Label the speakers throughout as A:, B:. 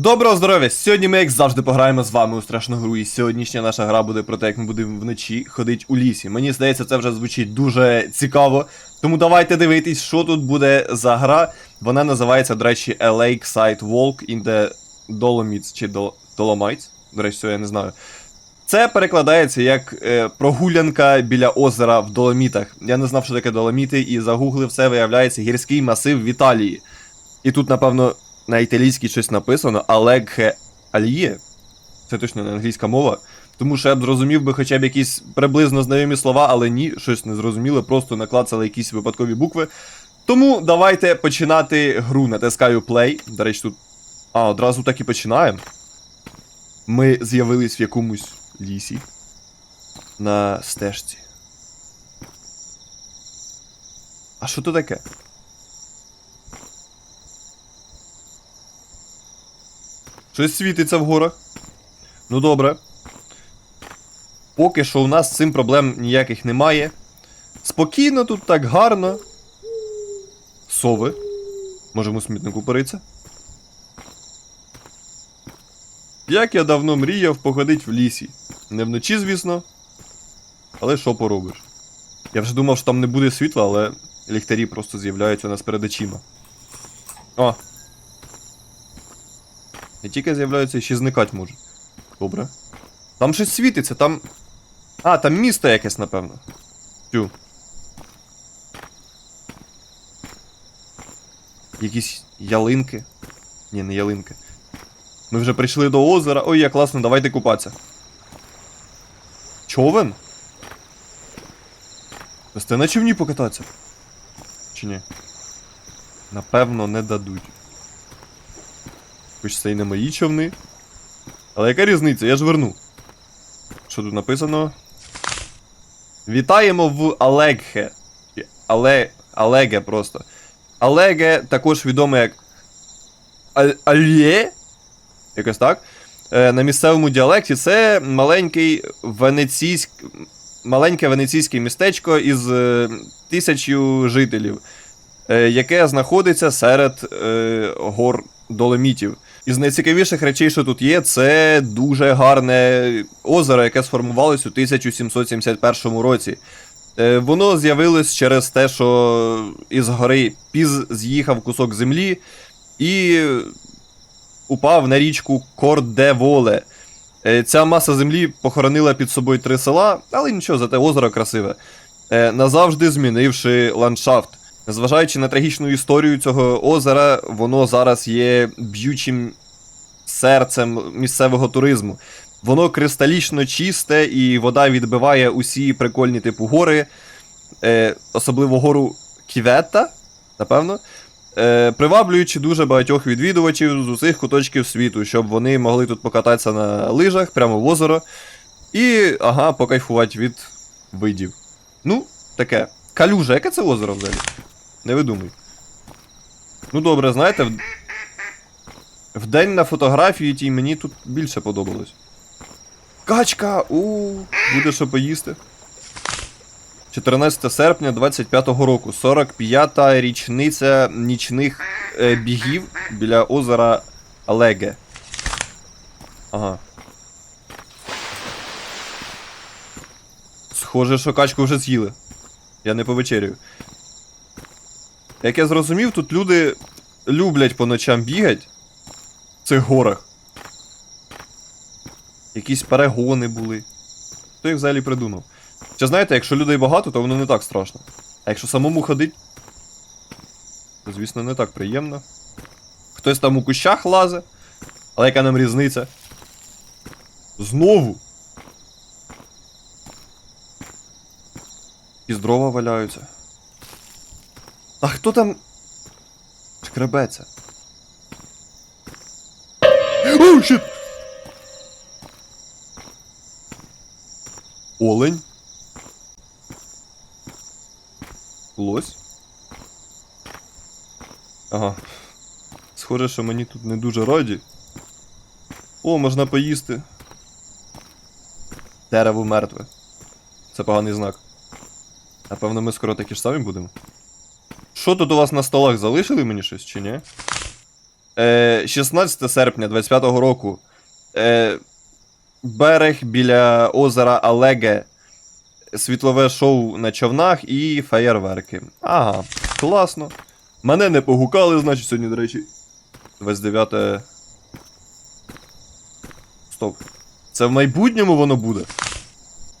A: Доброго здоров'я! Сьогодні ми, як завжди, пограємо з вами у страшну гру, і сьогоднішня наша гра буде про те, як ми будемо вночі ходити у лісі. Мені здається, це вже звучить дуже цікаво. Тому давайте дивитись, що тут буде за гра. Вона називається, до речі, A Lakeside Walk in the Dolomites чи Dol- Dolomites. До речі, цього я не знаю. Це перекладається як е, прогулянка біля озера в Доломітах. Я не знав, що таке Доломіти, і загуглив все, виявляється, гірський масив в Італії. І тут, напевно, на італійській щось написано, Алегхе Альє. Це точно не англійська мова. Тому що я б зрозумів би хоча б якісь приблизно знайомі слова, але ні, щось не зрозуміло, просто наклацали якісь випадкові букви. Тому давайте починати гру. Натискаю play. До речі, тут. А, одразу так і починаємо. Ми з'явились в якомусь лісі. На стежці. А що то таке? Щось світиться в горах. Ну добре. Поки що у нас з цим проблем ніяких немає. Спокійно тут так гарно. Сови. Можемо смітнику поритися. Як я давно мріяв походить в лісі. Не вночі, звісно. Але що поробиш? Я вже думав, що там не буде світла, але ліхтарі просто з'являються у нас перед очима. О, не тільки з'являються, ще зникати можуть. Добре. Там щось світиться, там. А, там місто якесь, напевно. Тю. Якісь ялинки. Ні, не ялинки. Ми вже прийшли до озера. Ой, як класно, давайте купатися. Човен? Дасте на човні покататися? Чи ні? Напевно, не дадуть. Хоч це й не мої човни. Але яка різниця? Я ж верну. Що тут написано? Вітаємо в Алегхе. Але... Алеге просто. Алеге також відоме як. Аль... Альє? Якось так. Е, на місцевому діалекті це маленький венеційськ... маленьке венеційське містечко із е, тисячу жителів, е, яке знаходиться серед гор Доломітів. Із найцікавіших речей, що тут є, це дуже гарне озеро, яке сформувалось у 1771 році. Е, Воно з'явилось через те, що із гори Піз з'їхав кусок землі і упав на річку Кордеволе. Е, Ця маса землі похоронила під собою три села, але нічого, зате озеро красиве, Е, назавжди змінивши ландшафт. Незважаючи на трагічну історію цього озера, воно зараз є б'ючим серцем місцевого туризму. Воно кристалічно чисте, і вода відбиває усі прикольні типу гори, е, особливо гору Ківетта, напевно, е, приваблюючи дуже багатьох відвідувачів з усіх куточків світу, щоб вони могли тут покататися на лижах прямо в озеро і, ага, покайфувати від видів. Ну, таке. Калюжа, яке це озеро взагалі? Не видумуй. Ну добре, знаєте, в... в день на фотографії тій мені тут більше подобалось. Качка! У, буде що поїсти. 14 серпня 25-го року, 45-та річниця нічних е, бігів біля озера Алеге. Ага. Схоже, що качку вже з'їли. Я не повечерюю. Як я зрозумів, тут люди люблять по ночам бігати в цих горах. Якісь перегони були. Хто їх взагалі придумав? Чи знаєте, якщо людей багато, то воно не так страшно. А якщо самому ходить, то звісно не так приємно. Хтось там у кущах лазе, але яка нам різниця? Знову. І дрова валяються. А хто там шкребеться? О, щит! Олень? Лось? Ага. Схоже, що мені тут не дуже раді. О, можна поїсти. Дерево мертве. Це поганий знак. Напевно, ми скоро такі ж самі будемо. Що тут у вас на столах залишили мені щось чи ні? Е, 16 серпня 25-го року. Е, берег біля озера Алеге. Світлове шоу на човнах і феєрверки. Ага, класно. Мене не погукали, значить, сьогодні, до речі. 29. Стоп. Це в майбутньому воно буде.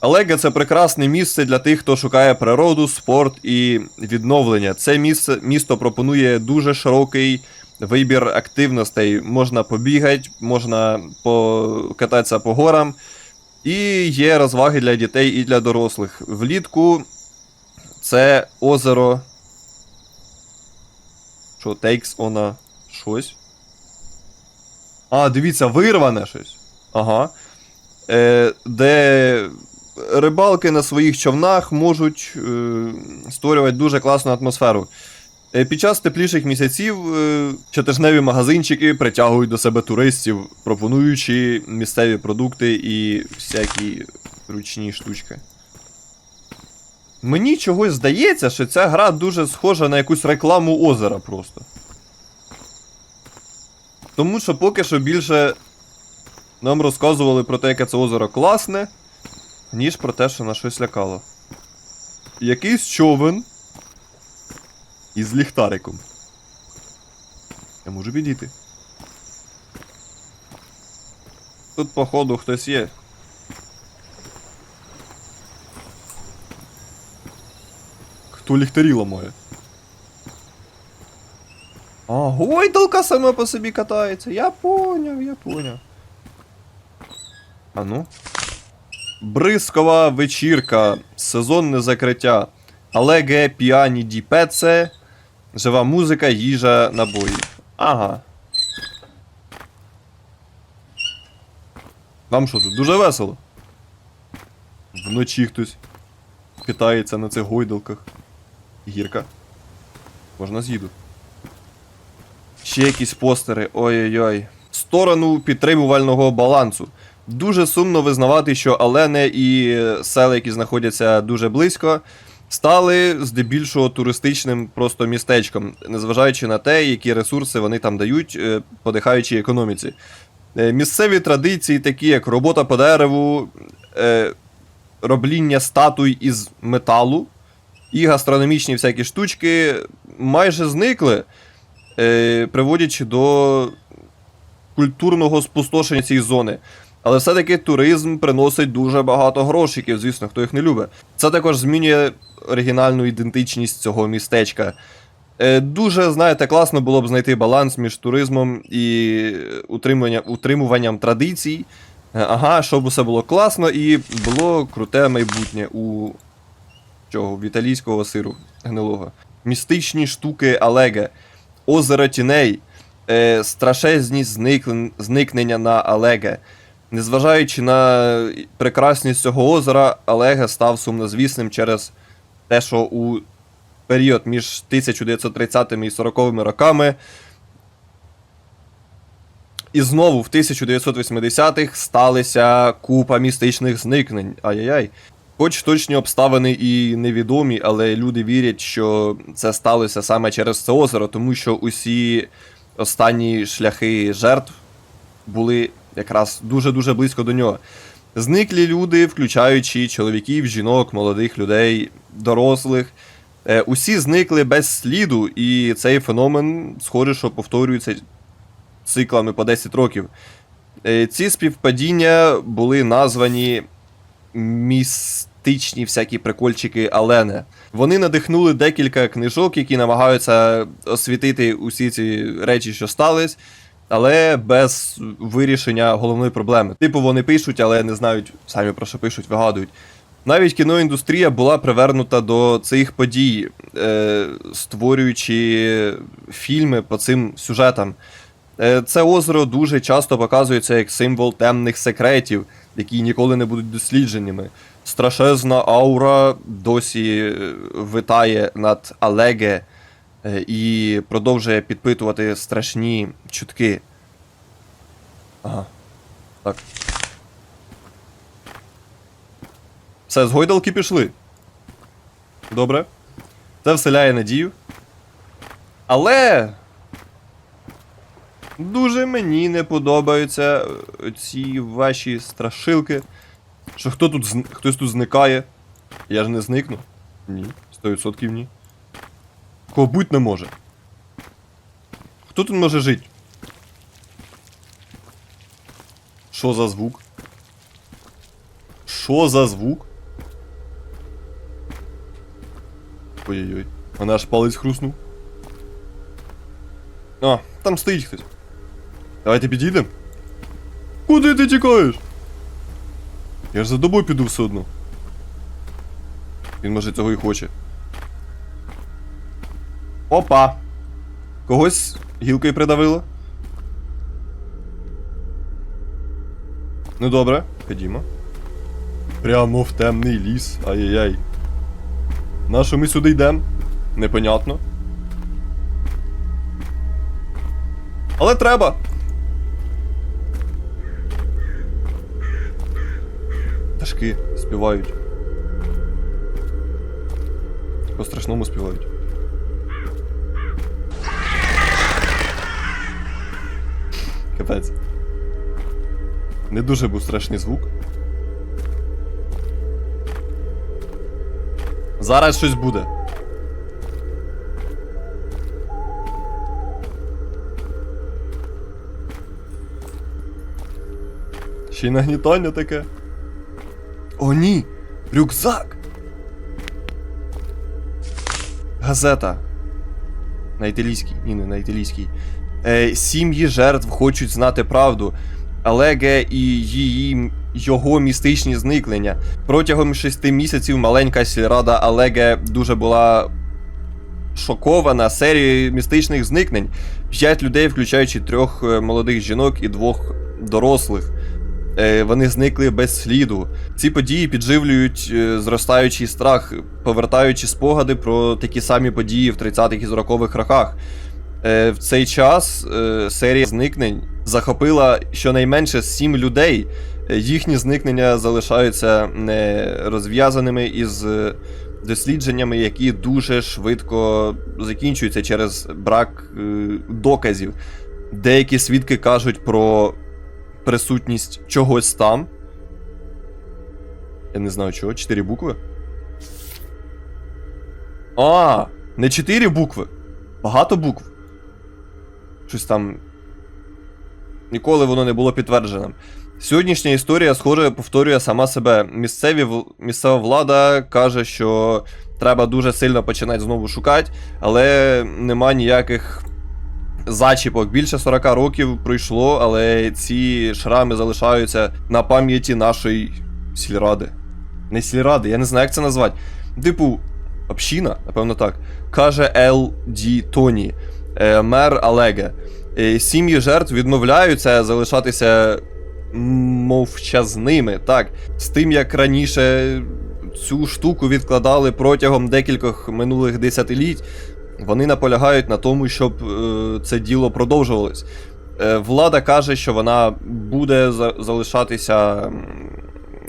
A: Алега це прекрасне місце для тих, хто шукає природу, спорт і відновлення. Це місце, місто пропонує дуже широкий вибір активностей. Можна побігати, можна покататися по горам. І є розваги для дітей і для дорослих. Влітку це озеро. Що, on a щось? А, дивіться, вирване щось. Ага. Е, де рибалки на своїх човнах можуть е, створювати дуже класну атмосферу. Е, Під час тепліших місяців е, щотижневі магазинчики притягують до себе туристів, пропонуючи місцеві продукти і всякі ручні штучки. Мені чогось здається, що ця гра дуже схожа на якусь рекламу озера просто. Тому що поки що більше нам розказували про те, яке це озеро класне, ніж про те, що на щось лякало. Якийсь човен із ліхтариком. Я можу підійти. Тут, походу, хтось є. Хто ліхтарі ламає? А, гойдалка сама по собі катається. Я поняв, я поняв. А ну. Бризкова вечірка, сезонне закриття. Алеге піані ді пеце, жива музика, їжа, набої. Ага. Вам що тут дуже весело? Вночі хтось катається на цих гойдалках. Гірка. Можна з'їду. Ще якісь постери. Ой-ой-ой. Сторону підтримувального балансу. Дуже сумно визнавати, що Алене і села, які знаходяться дуже близько, стали здебільшого туристичним просто містечком, незважаючи на те, які ресурси вони там дають, е, подихаючи економіці. Е, Місцеві традиції, такі як робота по дереву, е, робління статуй із металу і гастрономічні всякі штучки, майже зникли, приводячи до культурного спустошення цієї зони. Але все-таки туризм приносить дуже багато грошиків, звісно, хто їх не любить. Це також змінює оригінальну ідентичність цього містечка. Е, Дуже, знаєте, класно було б знайти баланс між туризмом і утримуванням, утримуванням традицій. Е, Ага, щоб усе було класно і було круте майбутнє у чого, в італійського сиру гнилого. Містичні штуки Алеге, озеро тіней, е, страшезні зникнення на Алеге. Незважаючи на прекрасність цього озера, Алеге став сумнозвісним через те, що у період між 1930 і 40 роками і знову в 1980-х сталися купа містичних зникнень. Ай-яй-яй. Хоч точні обставини і невідомі, але люди вірять, що це сталося саме через це озеро, тому що усі останні шляхи жертв були якраз дуже-дуже близько до нього. Зниклі люди, включаючи чоловіків, жінок, молодих людей, дорослих. Е, усі зникли без сліду, і цей феномен, схоже, що повторюється циклами по 10 років. Е, ці співпадіння були названі містичні всякі прикольчики Алене. Вони надихнули декілька книжок, які намагаються освітити усі ці речі, що стались, але без вирішення головної проблеми. Типу, вони пишуть, але не знають самі про що пишуть, вигадують. Навіть кіноіндустрія була привернута до цих подій, е, створюючи фільми по цим сюжетам. Е, Це озеро дуже часто показується як символ темних секретів, які ніколи не будуть дослідженнями. Страшезна аура досі е, витає над Алеге і продовжує підпитувати страшні чутки. Ага. Так. Все, з гойдалки пішли. Добре. Це вселяє надію. Але Дуже мені не подобаються е, ці ваші страшилки. Що хто тут хтось тут зникає. Я ж не зникну. Ні, 100% ні. Кого будь не може. Хто тут може жити? Що за звук? Що за звук? Ой-ой-ой. Вона аж палець хруснув. А, там стоїть хтось. Давайте підійдемо. Куди ти тікаєш? Я ж за тобою піду все одно. Він може цього і хоче. Опа! Когось гілкою придавило? Ну добре, ходімо. Прямо в темний ліс. Ай-яй-яй. На що ми сюди йдемо? Непонятно. Але треба. Пташки співають. По страшному співають. Не дуже був страшний звук. Зараз щось буде. Ще й нагнітання таке. О, ні! Рюкзак! Газета. На італійській. Ні, не на італійській. Е, сім'ї жертв хочуть знати правду. Олеге і її його містичні зникнення. Протягом шести місяців маленька сільрада Олеге дуже була шокована серією містичних зникнень. П'ять людей, включаючи трьох е, молодих жінок і двох дорослих. Е, Вони зникли без сліду. Ці події підживлюють е, зростаючий страх, повертаючи спогади про такі самі події в 30-х і 40-х роках. Е, В цей час е, серія зникнень захопила щонайменше сім людей. Е, Їхні зникнення залишаються не розв'язаними із е, дослідженнями, які дуже швидко закінчуються через брак е, доказів. Деякі свідки кажуть про присутність чогось там. Я не знаю чого, чотири букви. А, не чотири букви. Багато букв. Щось там. Ніколи воно не було підтвердженим. Сьогоднішня історія, схоже, повторює сама себе. Місцеві, місцева влада каже, що треба дуже сильно починати знову шукати, але нема ніяких зачіпок. Більше 40 років пройшло, але ці шрами залишаються на пам'яті нашої сільради. Не сільради, я не знаю, як це назвати. Типу, община, напевно так. Каже Ел Ді Тоні, мер Олеге. Е, Сім'ї жертв відмовляються залишатися мовчазними. Так, з тим як раніше цю штуку відкладали протягом декількох минулих десятиліть, вони наполягають на тому, щоб е, це діло продовжувалось. Е, влада каже, що вона буде за- залишатися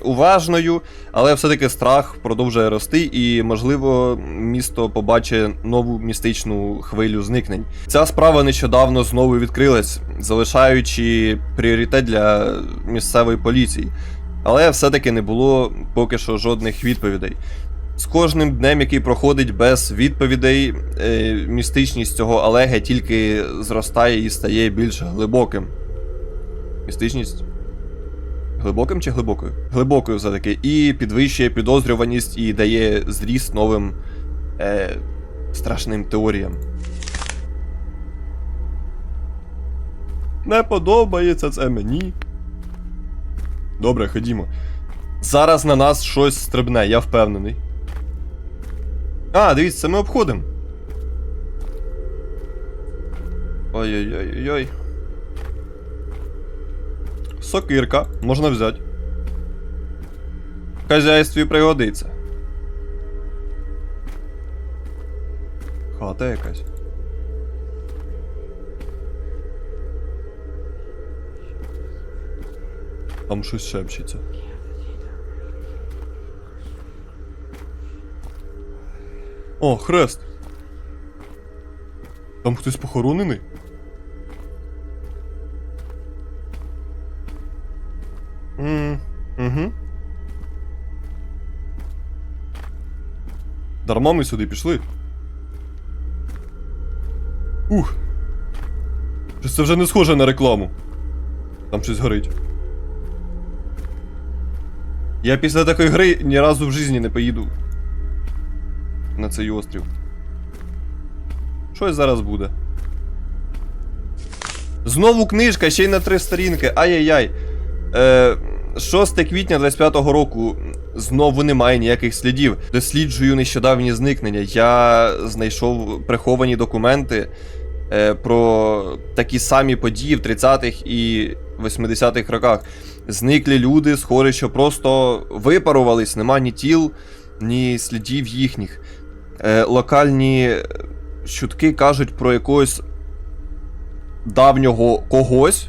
A: уважною, але все-таки страх продовжує рости, і, можливо, місто побачить нову містичну хвилю зникнень. Ця справа нещодавно знову відкрилась, залишаючи пріоритет для місцевої поліції. Але все-таки не було поки що жодних відповідей. З кожним днем, який проходить без відповідей, е, містичність цього Олега тільки зростає і стає більш глибоким. Містичність? Глибоким чи глибокою? Глибокою все-таки. І підвищує підозрюваність і дає зріст новим е, страшним теоріям. Не подобається це мені. Добре, ходімо. Зараз на нас щось стрибне, я впевнений. А, дивіться, це ми обходимо. Ой-ой-ой-ой. Сокирка, можна взяти. В хазяйстві пригодиться. Хата якась. Там щось шепчеться. О, хрест. Там хтось похоронений? Дарма ми сюди пішли. Ух. Щось це вже не схоже на рекламу. Там щось горить. Я після такої гри ні разу в житті не поїду на цей острів. Щось зараз буде. Знову книжка, ще й на три сторінки. Ай-яй-яй. Е, 6 квітня 25-го року. Знову немає ніяких слідів. Досліджую нещодавні зникнення. Я знайшов приховані документи е, про такі самі події в 30-х і 80-х роках. Зниклі люди, схоже, що просто випарувались, нема ні тіл, ні слідів їхніх. Е, локальні чутки кажуть про якогось давнього когось,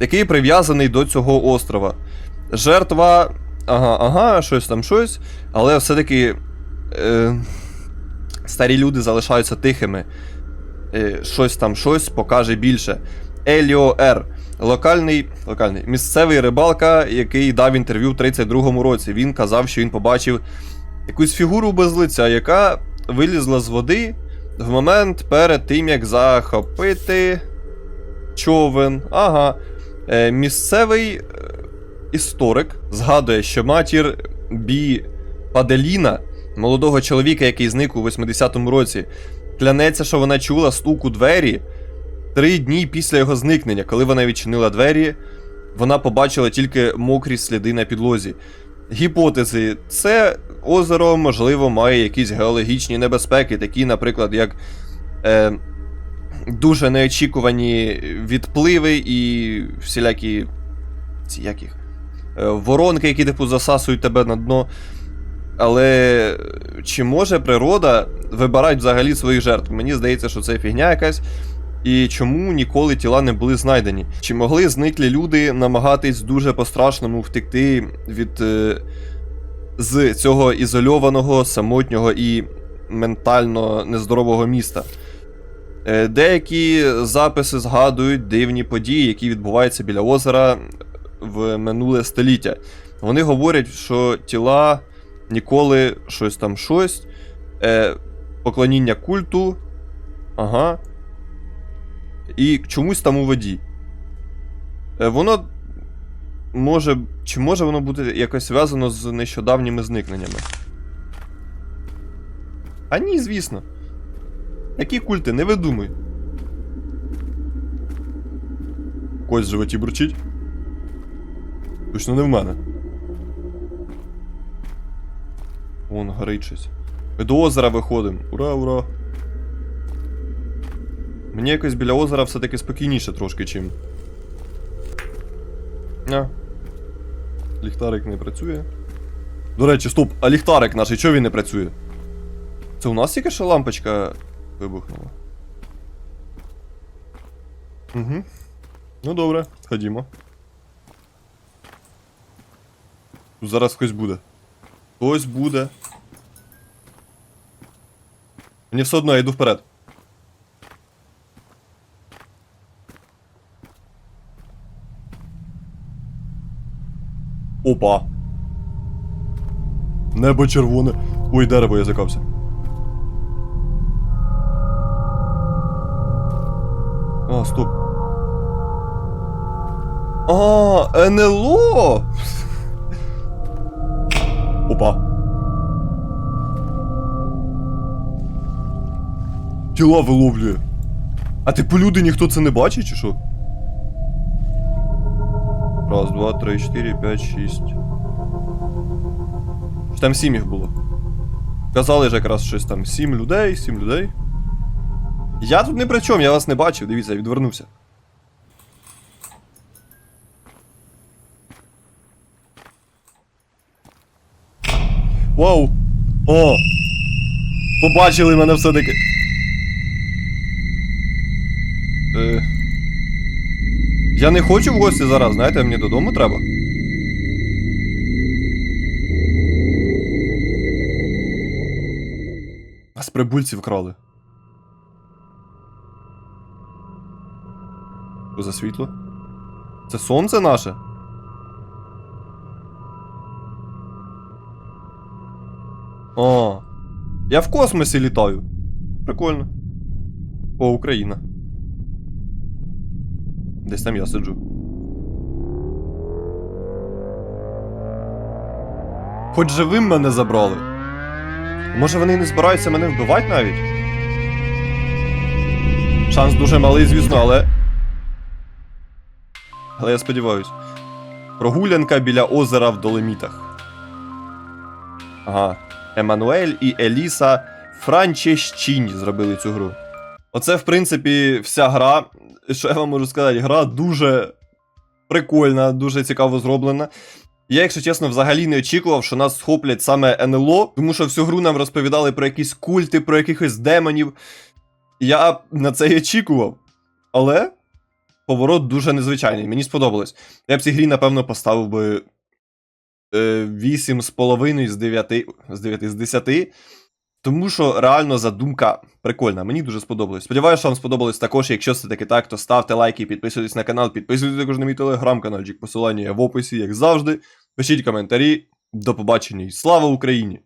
A: який прив'язаний до цього острова. Жертва. Ага, ага, щось там щось. Але все-таки е, старі люди залишаються тихими. Е, щось там щось покаже більше. Еліо Р. Локальний, локальний місцевий рибалка, який дав інтерв'ю в 32-му році. Він казав, що він побачив якусь фігуру без лиця, яка вилізла з води в момент перед тим, як захопити човен. Ага. Е, місцевий е, історик згадує, що матір Бі Паделіна, молодого чоловіка, який зник у 80-му році, клянеться, що вона чула стук у двері три дні після його зникнення. Коли вона відчинила двері, вона побачила тільки мокрі сліди на підлозі. Гіпотези: це озеро, можливо, має якісь геологічні небезпеки, такі, наприклад, як е, дуже неочікувані відпливи і всілякі ці як їх, е, воронки, які типу засасують тебе на дно. Але чи може природа вибирати взагалі своїх жертв? Мені здається, що це фігня якась. І чому ніколи тіла не були знайдені? Чи могли зниклі люди намагатись дуже по-страшному втекти від е, з цього ізольованого, самотнього і ментально нездорового міста? Е, деякі записи згадують дивні події, які відбуваються біля озера в минуле століття. Вони говорять, що тіла ніколи щось там щось, е, поклоніння культу. Ага. І чомусь там у воді. Е, Воно може. Чи може воно бути якось зв'язано з нещодавніми зникненнями? А ні, звісно. Які культи, не видумуй. Когось в животі бурчить? Точно не в мене. Вон горить щось. Ми до озера виходимо. Ура, ура! Мені якось біля озера все-таки спокійніше трошки, чим. А. Ліхтарик не працює. До речі, стоп, а ліхтарик наш, і чого він не працює? Це у нас тільки що лампочка вибухнула. Угу. Ну добре, ходімо. Тут зараз хтось буде. Хтось буде. Мені все одно я йду вперед. Опа. Небо червоне. Ой, дерево я закався. А, стоп. А, НЛО! Опа. Тіла виловлює. А типу люди ніхто це не бачить, чи що? Раз, два, три, чотири, п'ять, шість. Там сім їх було. Казали ж якраз щось там сім людей, сім людей. Я тут не при чому, я вас не бачив, дивіться, я відвернувся. Вау! О! Побачили мене все-таки. Е... Я не хочу в гості зараз, знаєте, мені додому треба. Нас прибульці вкрали. Що за світло? Це сонце наше? О. Я в космосі літаю. Прикольно. О, Україна. Десь там я сиджу. Хоч живим мене забрали. Може вони не збираються мене вбивати навіть? Шанс дуже малий, звісно, але. Але я сподіваюсь. Прогулянка біля озера в Долемітах. Ага. Еммануель і Еліса Франчещіні зробили цю гру. Оце, в принципі, вся гра. Що я вам можу сказати? Гра дуже прикольна, дуже цікаво зроблена. Я, якщо чесно, взагалі не очікував, що нас схоплять саме НЛО, тому що всю гру нам розповідали про якісь культи, про якихось демонів. Я на це й очікував. Але поворот дуже незвичайний. Мені сподобалось. Я б цій грі, напевно, поставив би 8,5 з 9, з 9 з 10. Тому що реально задумка прикольна. Мені дуже сподобалось. Сподіваюся, що вам сподобалось також. Якщо це таки так, то ставте лайки, підписуйтесь на канал, підписуйтесь також на мій телеграм-каналчик. Посилання є в описі, як завжди. Пишіть коментарі. До побачення і слава Україні!